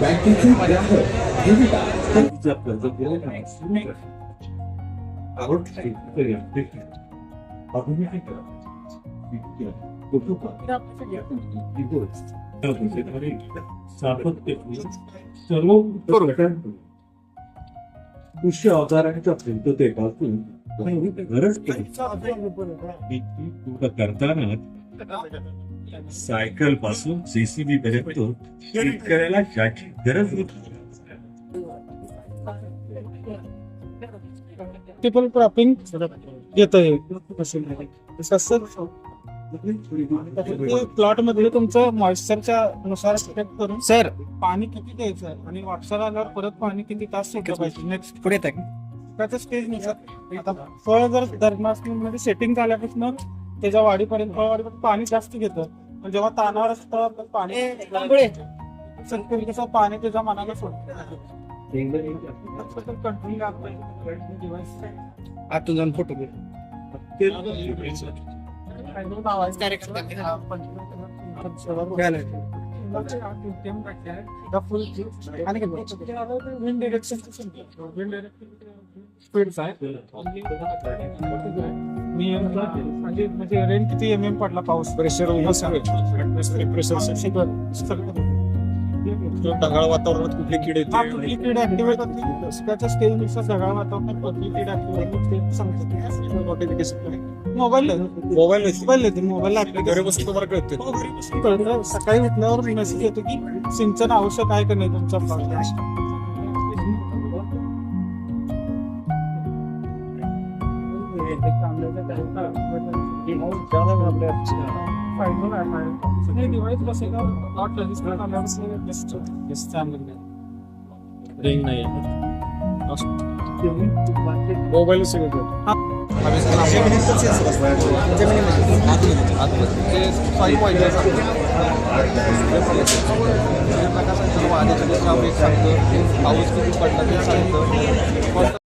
बँकेचे ग्राहक जीविका कर्ज कृषी अवजारांच्या पूर्ततेपासून गरज करताना सायकलपासून जेसीबी पर्यंत शेतकऱ्याला ज्याची गरज होती. क्रॉपिंग येत आहे. प्लॉटमध्ये तुमचं मॉइश्चरच्या नुसार चेक करून सर. पाणी किती द्यायचं आणि वापसार आल्यावर परत पाणी किती तास सोडलं पाहिजे? नेक्स्ट पुढे येत आहे त्याच्या स्टेजनुसार. आता फळ जर धर्मामध्ये सेटिंग झाल्यापासून त्याच्या वाढीपर्यंत फळवाढीपर्यंत पाणी जास्त घेतं पण जेव्हा तानावर असतं पाणी शेतकरी कसं पाणी त्याच्या मनाला सोडतं. कंट्रोल आतून जाऊन फोटो घे विंड डिरेक्शन विंड स्पीड आहे मी म्हणजे म्हणजे रेन किती एम एम पडला पाऊस? प्रेशर ढगाळ वातावरणात कुठली कीड हा कुठली कीड ऍक्टिव्हेट होती त्याच्या स्टेजनुसार ढगाळ वातावरणात कुठली कीड ऍक्टिव्हेट सांगतो नोटिफिकेशन मोबाईल मोबाईल मोबाईल येते मोबाईल घरी बसून तुम्हाला कळते हो, घरी बसून कळतं. सकाळी उठल्यावर मेसेज येतो की सिंचन आवश्यक आहे का नाही तुमच्या प्लॉटला डिवाइस बसेगा प्लॉट रजिस्टर आल्यावर बेस्ट बेस्ट चांगलं रिंग नाही मोबाईल पाऊस किती पडला ते सांगतं